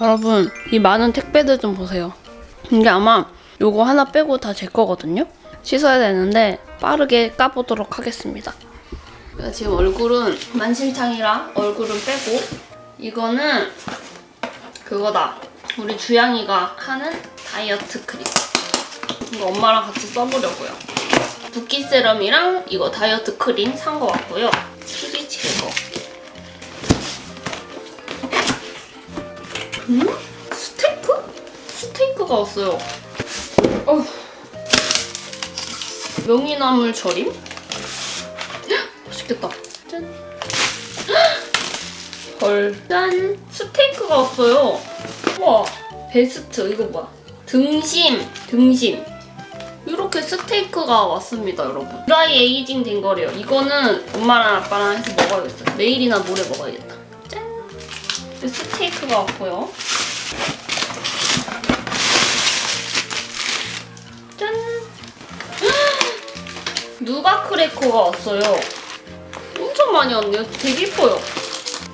여러분 이 많은 택배들 좀 보세요. 이게 아마 요거 하나 빼고 다 제 거거든요. 씻어야 되는데 빠르게 까보도록 하겠습니다. 지금 얼굴은 만신창이라 얼굴은 빼고 이거는 그거다. 우리 주양이가 하는 다이어트 크림. 이거 엄마랑 같이 써보려고요. 붓기 세럼이랑 이거 다이어트 크림 산 거 같고요. 음? 스테이크? 스테이크가 왔어요. 어휴. 명이나물 절임? 헉, 맛있겠다. 짠. 헉, 헐. 짠. 스테이크가 왔어요. 우와. 베스트. 이거 뭐야? 등심. 등심. 이렇게 스테이크가 왔습니다, 여러분. 드라이 에이징 된 거래요. 이거는 엄마랑 아빠랑 해서 먹어야겠어요. 내일이나 모레 먹어야겠다. 짠. 스테이크가 왔고요. 짠. 누가 크래커가 왔어요. 엄청 많이 왔네요. 되게 예뻐요.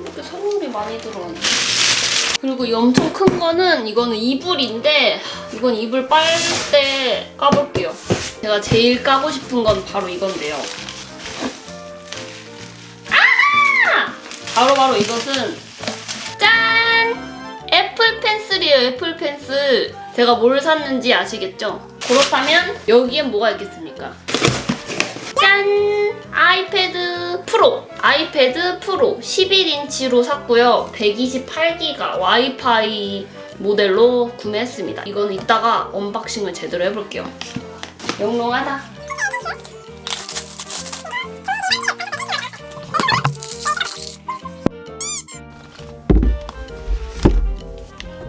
이렇게 선물이 많이 들어왔네. 그리고 이 엄청 큰 거는 이거는 이불인데 이건 이불 빨 때 까볼게요. 제가 제일 까고 싶은 건 바로 이건데요. 아! 바로 바로 이것은 짠! 애플 펜슬이에요. 애플 펜슬. 제가 뭘 샀는지 아시겠죠? 그렇다면 여기엔 뭐가 있겠습니까? 짠! 아이패드 프로! 아이패드 프로 11인치로 샀고요. 128기가 와이파이 모델로 구매했습니다. 이건 이따가 언박싱을 제대로 해볼게요. 영롱하다.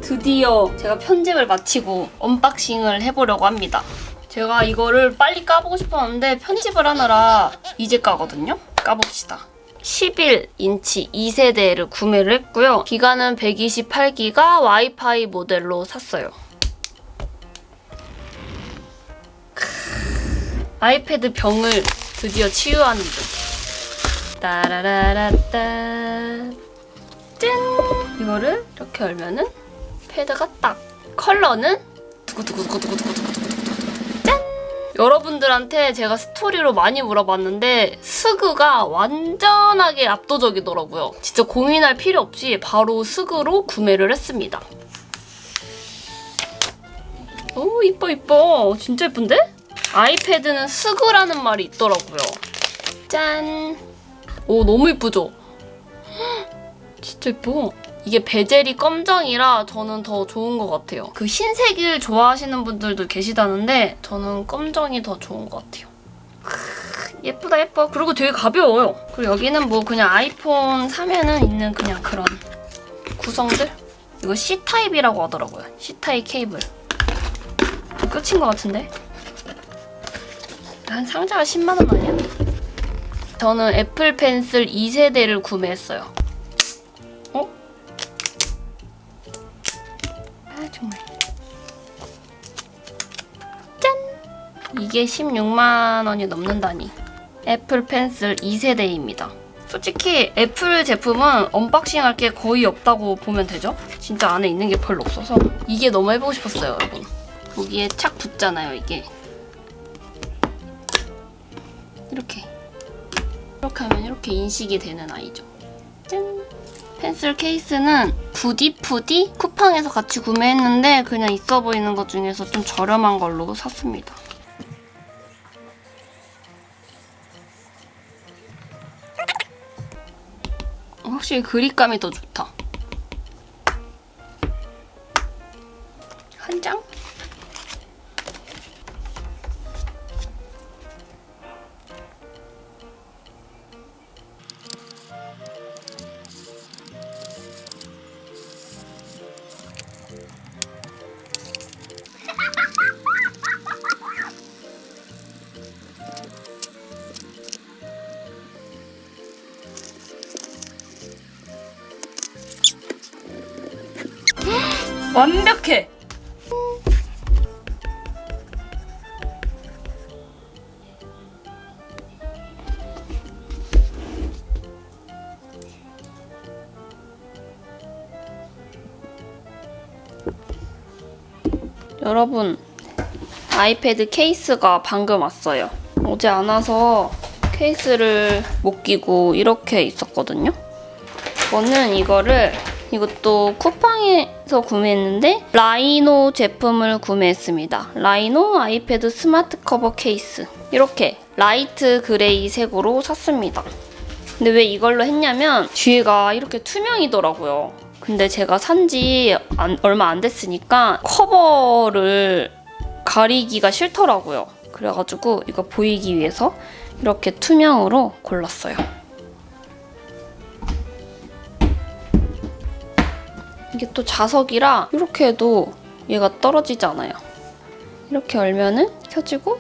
드디어 제가 편집을 마치고 언박싱을 해보려고 합니다. 제가 이거를 빨리 까보고 싶었는데 편집을 하느라 이제 까거든요. 까봅시다. 11인치 2세대를 구매를 했고요. 기간은 128기가 와이파이 모델로 샀어요. 크, 아이패드 병을 드디어 치유하는 듯. 따라라라따. 짠! 이거를 이렇게 열면은 패드가 딱. 컬러는 두구두구두구두구두구두구. 여러분들한테 제가 스토리로 많이 물어봤는데 스그가 완전하게 압도적이더라고요. 진짜 고민할 필요 없이 바로 스그로 구매를 했습니다. 오 이뻐 이뻐 진짜 예쁜데? 아이패드는 스그라는 말이 있더라고요. 짠. 오 너무 이쁘죠? 진짜 예뻐. 이게 베젤이 검정이라 저는 더 좋은 것 같아요. 그 흰색을 좋아하시는 분들도 계시다는데 저는 검정이 더 좋은 것 같아요. 크, 예쁘다 예뻐. 그리고 되게 가벼워요. 그리고 여기는 뭐 그냥 아이폰 사면은 있는 그냥 그런 구성들? 이거 C타입이라고 하더라고요. C타입 케이블. 끝인 것 같은데? 한 상자가 10만 원 아니야? 저는 애플 펜슬 2세대를 구매했어요. 이게 16만 원이 넘는다니. 애플 펜슬 2세대입니다. 솔직히 애플 제품은 언박싱 할 게 거의 없다고 보면 되죠? 진짜 안에 있는 게 별로 없어서. 이게 너무 해보고 싶었어요 여러분. 여기에 착 붙잖아요 이게. 이렇게. 이렇게 하면 이렇게 인식이 되는 아이죠. 짠! 펜슬 케이스는 부디푸디 쿠팡에서 같이 구매했는데 그냥 있어 보이는 것 중에서 좀 저렴한 걸로 샀습니다. 확실히 그립감이 더 좋다. 완벽해! 여러분, 아이패드 케이스가 방금 왔어요. 어제 안 와서 케이스를 못 끼고 이렇게 있었거든요. 저는 이거를 이것도 쿠팡에 서 구매했는데 라이노 제품을 구매했습니다. 라이노 아이패드 스마트 커버 케이스 이렇게 라이트 그레이 색으로 샀습니다. 근데 왜 이걸로 했냐면 뒤에가 이렇게 투명이더라고요. 근데 제가 산지 얼마 안 됐으니까 커버를 가리기가 싫더라고요. 그래가지고 이거 보이기 위해서 이렇게 투명으로 골랐어요. 이게 또 자석이라 이렇게 해도 얘가 떨어지지 않아요. 이렇게 열면은 켜지고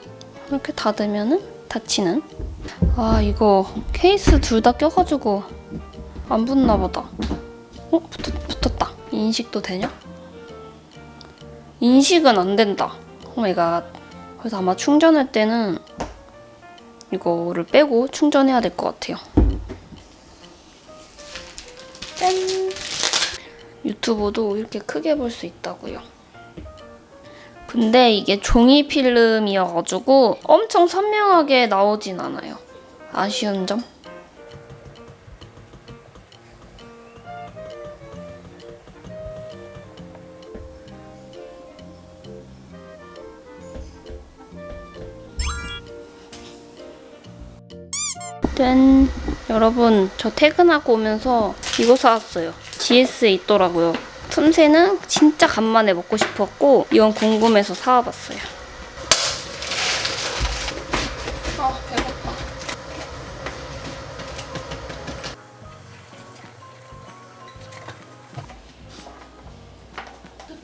이렇게 닫으면은 닫히는. 아 이거 케이스 둘 다 껴가지고 안 붙나 보다. 어 붙었, 붙었다. 인식도 되냐? 인식은 안 된다. 오 마이 갓. 그래서 아마 충전할 때는 이거를 빼고 충전해야 될 것 같아요. 짠! 유튜브도 이렇게 크게 볼 수 있다고요. 근데 이게 종이 필름이어가지고 엄청 선명하게 나오진 않아요. 아쉬운 점? 짠! 여러분, 저 퇴근하고 오면서 이거 사왔어요. GS에 있더라고요. 틈새는 진짜 간만에 먹고 싶었고, 이건 궁금해서 사와봤어요. 아, 배고파.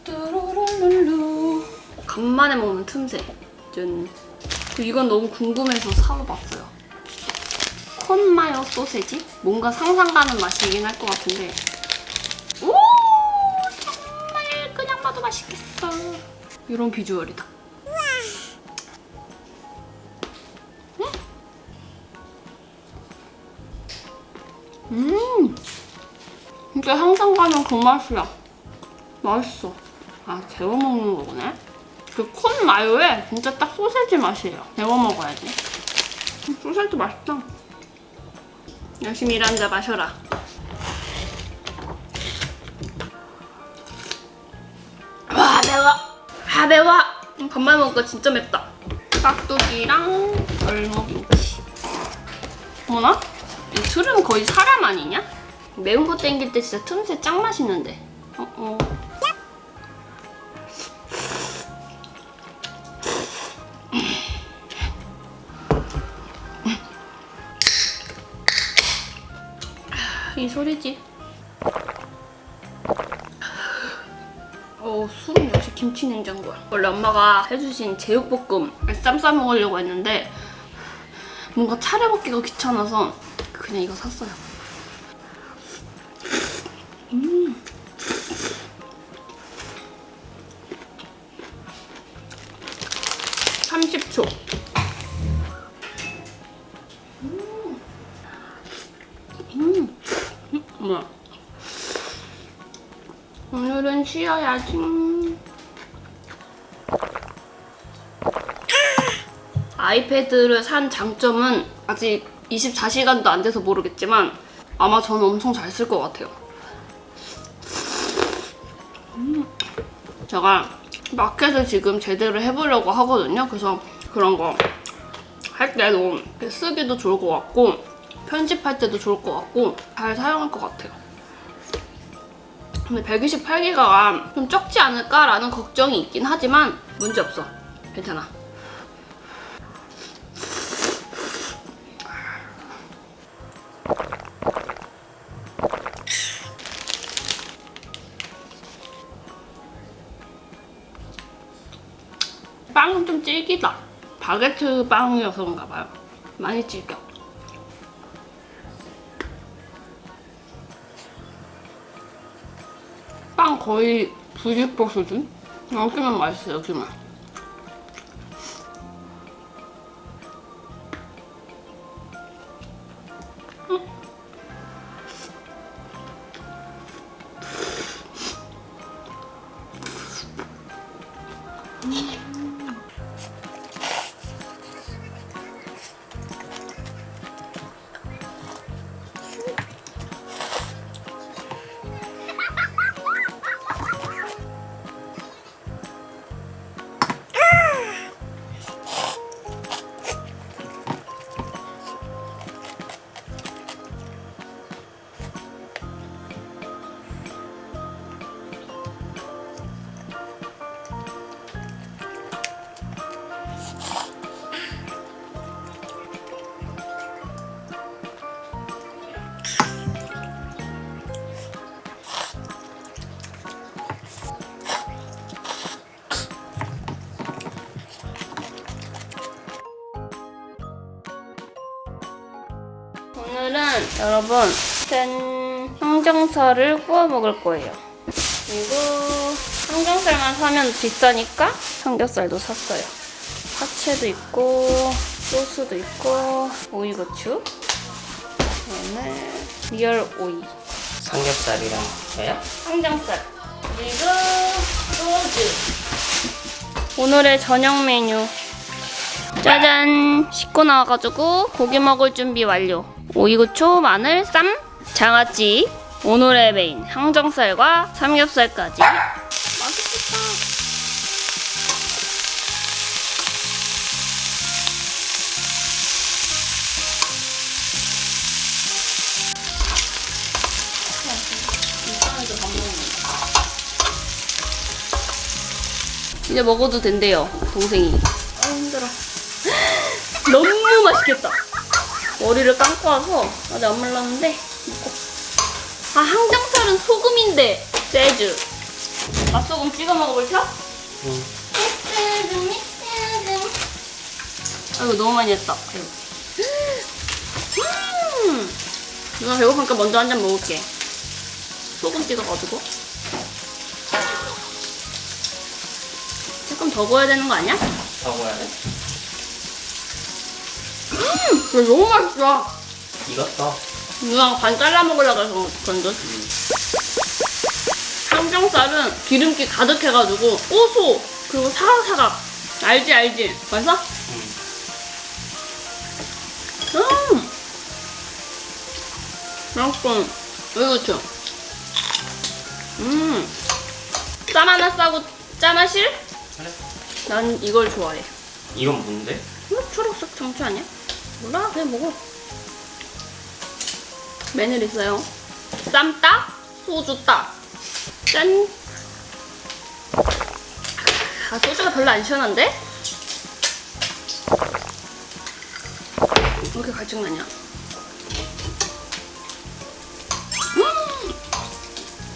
뚜루루루루. 간만에 먹는 틈새. 짠. 이건 너무 궁금해서 사와봤어요. 콘마요 소세지? 뭔가 상상 가는 맛이긴 할 것 같은데. 오! 정말 그냥 봐도 맛있겠어. 이런 비주얼이다. 음! 음! 진짜 상상 가는 그 맛이야. 맛있어. 아, 데워 먹는 거구나. 그 콘 마요에 진짜 딱 소세지 맛이에요. 데워 먹어야지. 음, 소세지 맛있다. 열심히 일한다 마셔라. 와 매워. 아 매워. 음, 간만에 먹으니까 진짜 맵다. 깍두기랑 얼먹김치. 어머나? 이 술은 거의 사람 아니냐? 매운 거 땡길 때 진짜 틈새 짱 맛있는데. 어 어. 소리지. 어, 술은 역시 김치 냉장고야. 원래 엄마가 해주신 제육볶음 쌈 싸 먹으려고 했는데 뭔가 차려 먹기가 귀찮아서 그냥 이거 샀어요. 음. (30초) 쉬어야지. 아이패드를 산 장점은 아직 24시간도 안 돼서 모르겠지만 아마 저는 엄청 잘 쓸 것 같아요. 음. 제가 마켓을 지금 제대로 해보려고 하거든요. 그래서 그런 거 할 때도 쓰기도 좋을 것 같고 편집할 때도 좋을 것 같고 잘 사용할 것 같아요. 근데 128기가가 좀 적지 않을까라는 걱정이 있긴 하지만 문제 없어. 괜찮아. 빵은 좀 질기다. 바게트 빵이어서 그런가 봐요. 많이 질겨. 거의 90% 수준? 여기만 맛있어, 여기만. 오늘은 여러분 짠 항정살을 구워 먹을 거예요. 그리고 항정살만 사면 비싸니까 삼겹살도 샀어요. 파채도 있고 소스도 있고 오이고추 그다음에 리얼 오이 삼겹살이랑 뭐야? 항정살 그리고 소주 오늘의 저녁 메뉴 짜잔 씻고 나와가지고 고기 먹을 준비 완료 오이고추 마늘 쌈 장아찌 오늘의 메인 항정살과 삼겹살까지 맛있겠다 이제 먹어도 된대요, 동생이. 아, 힘들어. 너무 맛있겠다. 머리를 감고 와서 아직 안 말랐는데, 먹고. 아, 항정살은 소금인데, 세주. 맛소금 찍어 먹어볼까? 응. 미스금, 미스금. 아이고, 너무 많이 했다. 아이고. 음! 누나 배고프니까 먼저 한 잔 먹을게. 소금 찍어가지고. 조금 더 구워야 되는 거 아니야? 먹어야 돼? 이거 너무 맛있어. 익었어. 누나가 반 잘라 먹으려고 해서 그런 듯. 항정살은 기름기 가득해가지고 고소 그리고 사각사각 알지 알지 맛있어? 응. 음 맛있어 왜 그렇죠? 음쌈 하나 싸고 짜마실? 그래. 난 이걸 좋아해 이건 뭔데? 이거 초록색 참치 아니야? 몰라 그냥 먹어 메뉴 있어요 쌈 따, 소주 따. 짠. 아 소주가 별로 안 시원한데? 왜 이렇게 갈증나냐?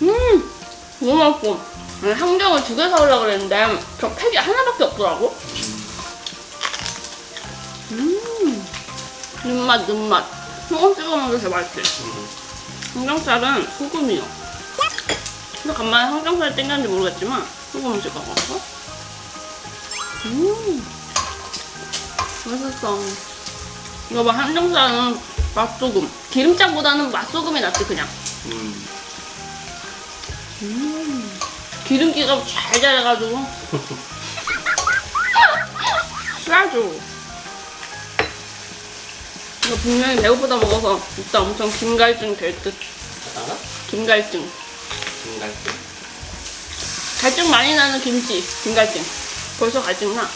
음, 음, 너무 맛있고. 항정을 두 개 사오려고 그랬는데 저 팩이 하나밖에 없더라고. 눈맛 눈맛. 소금 찍어 먹는 게 제일 맛있지. 응. 항정살은 소금이요. 근데 간만에 항정살 땡겼는지 모르겠지만 소금을 찍어 먹었어. 음, 맛있어. 이거 봐, 항정살은 맛소금. 기름장보다는 맛소금이 낫지 그냥. 음. 음, 기름기가 잘 잘해가지고. 쏴줘. 이거 분명히 배고프다 먹어서 이따 엄청 김갈증 될 듯. 하나? 김갈증. 김갈치. 갈증 많이 나는 김치. 김갈증. 벌써 갈증 나.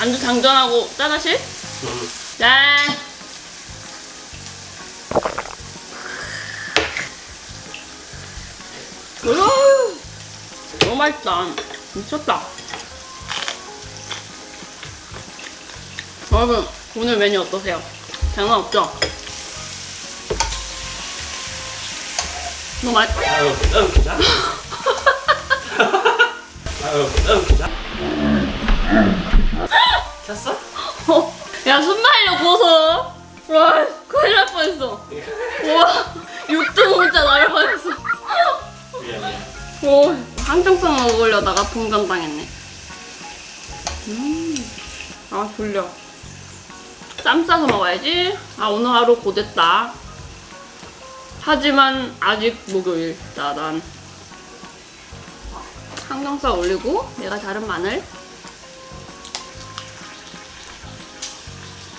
안주 장전하고 짜다실? 응. 짠. 으아, 너무 맛있다. 미쳤다. 여러분, 오늘 메뉴 어떠세요? 장난 없죠? 너무 맛. 켰어? 어, 야, 순말려 구워서. 와, 큰일 날 뻔했어. 우와, 육등 날아가겠어. 미안, 미안. 오, 한정성 먹으려다가 동전 당했네. 음, 아, 졸려. 쌈 싸서 먹어야지. 아, 오늘 하루 고됐다. 하지만 아직 목요일. 따단. 항정살 올리고 내가 다른 마늘.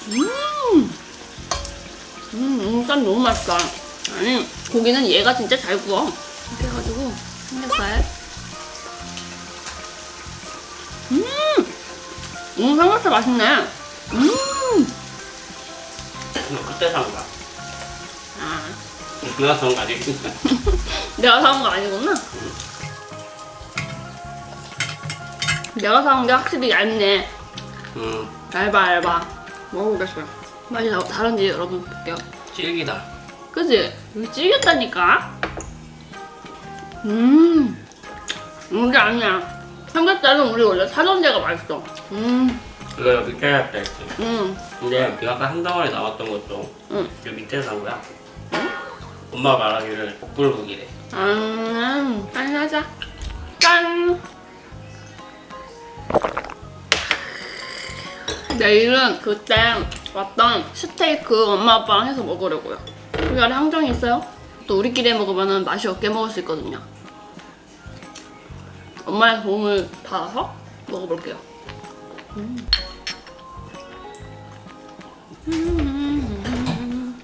음, 음, 일단 너무 맛있다. 아니 고기는 얘가 진짜 잘 구워. 이렇게 해가지고 삼겹살. 음, 음 삼겹살 맛있네. 음, 너 그때 산 거야. 아. 누가 산거 아니지? 내가 사온 거 아니구나. 내가 사온 게 확실히 얇네. 음, 얇아, 얇아. 먹어보겠어요. 맛이 다- 다른지 여러분 볼게요. 질기다. 그지? 이거 찌겠다니까? 음, 이게 아니야. 삼겹살은 우리 원래 사던 데가 맛있어. 음, 이거 여기 깨졌다 했지. 음, 근데 내가 아까 한 덩어리 나왔던 것도 음. 여기 밑에서 산 거야. 엄마 말하기를 복불복이래. 음, 짠하자. 짠! 내일은 그때 왔던 스테이크 엄마 아빠랑 해서 먹으려고요. 여기 아래 항정이 있어요. 또 우리끼리 해 먹으면 맛이 없게 먹을 수 있거든요. 엄마의 도움을 받아서 먹어볼게요. 음. 음.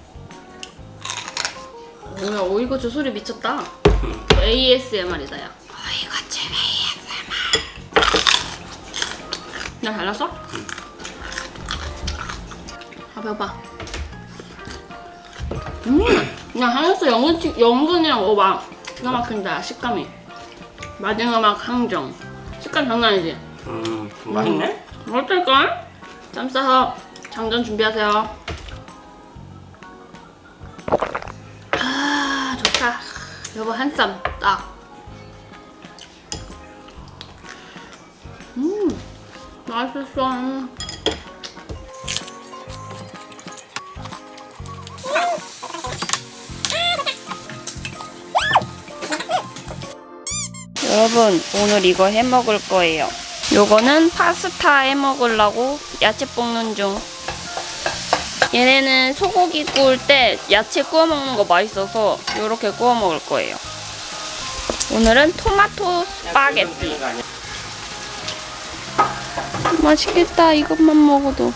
뭐야 오이고추 소리 미쳤다. ASMR이다 야. 오이고추 ASMR. 나 잘났어? 아 배고파. 음, 그냥 하면서 연근 연근이랑 먹어봐. 기가 막힌다 식감이. 마지막 항정. 식감 장난 아니지? 음, 맛있네? 어떨까? 짬 싸서 장전 준비하세요. 아 좋다. 여보 한 쌈 딱. 음 맛있어. 여러분 오늘 이거 해 먹을 거예요. 요거는 파스타 해 먹으려고 야채 볶는 중. 얘네는 소고기 구울 때 야채 구워 먹는 거 맛있어서 요렇게 구워 먹을 거예요. 오늘은 토마토 스파게티. 맛있겠다 이것만 먹어도.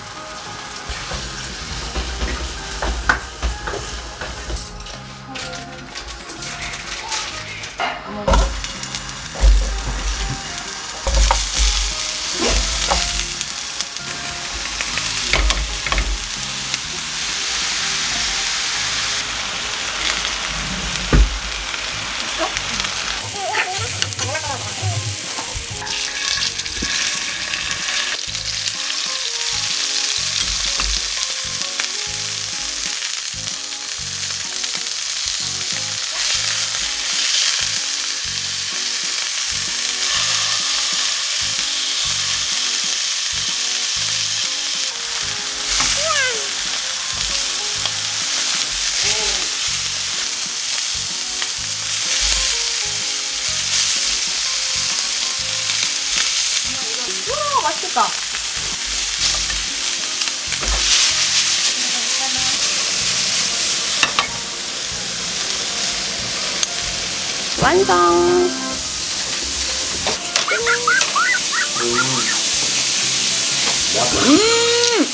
음,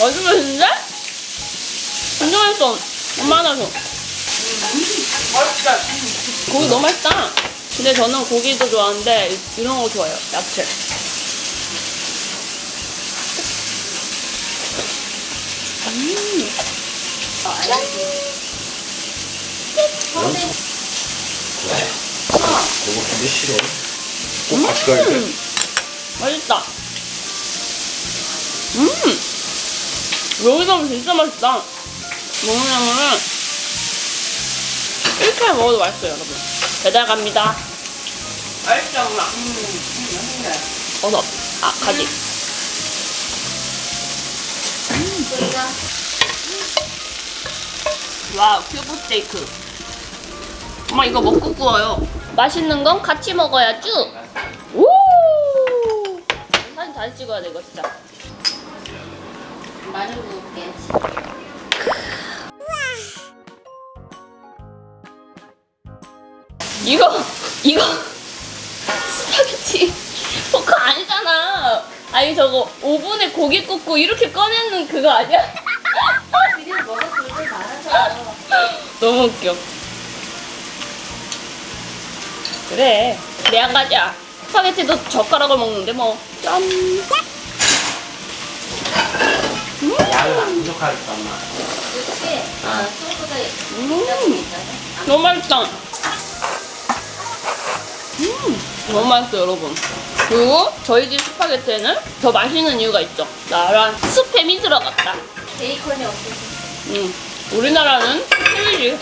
맛있 맛있는데? 진짜 맛있어. 엄마 하나 줘. 고기 너무 맛있다. 근데 저는 고기도 좋아하는데 이런 거 좋아해요. 야채. 너무 근데 싫어. 꼭 같이 가야 돼. 음, 맛있다. 음, 여기서 진짜 맛있다. 먹으면은 이렇게 먹어도 맛있어요, 여러분. 배달 갑니다. 맛있다, 엄마. 음, 맛있네. 버섯. 아, 가지. 와우, 큐브 스테이크. 엄마 이거 먹고 구워요. 맛있는 건 같이 먹어야죠. 오! 사진 다시 찍어야 돼 이거 진짜. 많이 구울게. 이거 이거 스파게티 포크 아니잖아. 아니 저거 오븐에 고기 굽고 이렇게 꺼내는 그거 아니야? 그냥 먹었을 때 말아서. 너무 웃겨. 그래. 내 한 가지야. 스파게티도 젓가락을 먹는데 뭐. 짠. 양은 안 부족하겠다 엄마. 그치? 아, 소스가 음. 너무 맛있다. 음, 너무 맛있어, 여러분. 그리고 저희 집 스파게티에는 더 맛있는 이유가 있죠. 나란 스팸이 들어갔다. 베이컨이 없어서. 음, 우리나라는 햄이지.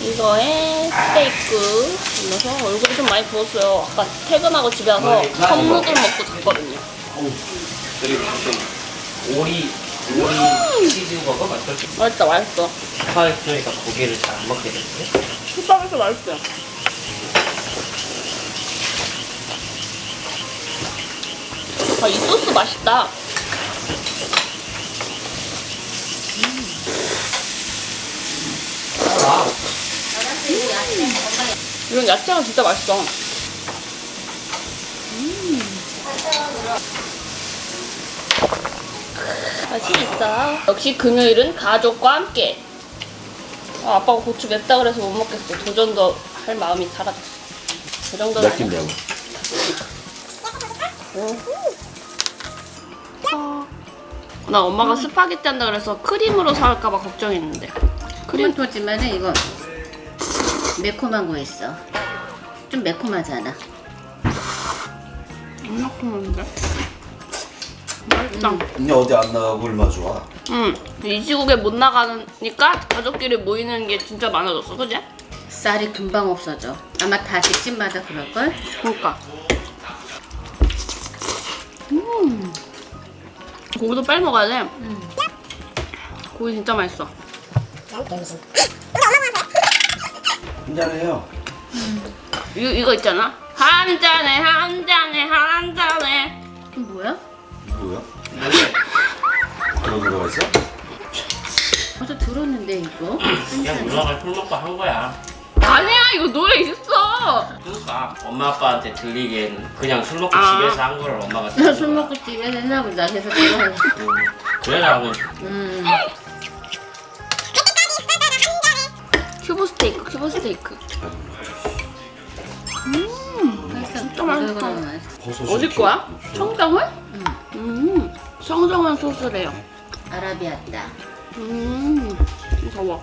이거에 스테이크 올려서 얼굴이 좀 많이 부었어요. 아까 퇴근하고 집에 와서 컵누들 먹고 잤거든요. 되게 무슨 오리 오리 치즈버거 맛있어. 맛있다, 맛있어. 스파게티니까 고기를 잘 안 먹게 되는데. 스파게티 맛있어요. 아, 이 소스 맛있다. 야채. 엄마 이런 야채가 진짜 맛있어. 맛이 있어. 역시 금요일은 가족과 함께. 아, 아빠가 고추 맵다 그래서 못 먹겠어. 도전도 할 마음이 사라졌어. 그 정도는 아니야. 맵긴다고. 나 엄마가 스파게티 한다 그래서 크림으로 사올까봐 걱정했는데. 크림 토지만은 이거 매콤한 거 있어. 좀 매콤하잖아. 안 먹는데. 맛있다. 언니 어디 안 나가고 얼마 좋아? 응. 이 시국에 못 나가니까 가족끼리 모이는 게 진짜 많아졌어, 그지? 쌀이 금방 없어져. 아마 다 집집마다 그럴걸? 그러니까. 음. 고기도 빨리 먹어야 돼. 고기 진짜 맛있어. 한잔해요. 이, 이거 있잖아. 한 잔에 한 잔에 한 잔에. 이거 뭐야? 뭐야? 그런 노래가 있어? 어제 들었는데 이거? 그냥 누나가 술 먹고 한 거야. 아니야 이거 노래 있어. 그러니까 엄마 아빠한테 들리기엔 그냥 술 먹고 아. 집에서 한 거를 엄마가 나 술 먹고 집에서 했나 보다. 그래서 들어. 그래라고 음. 큐브 스테이크 큐브 스테이크. 진짜 맛있다. 버섯이 어디 이렇게 거야? 없어. 청정원? 음. 청정원 소스래요. 아라비아따. 음. 더워.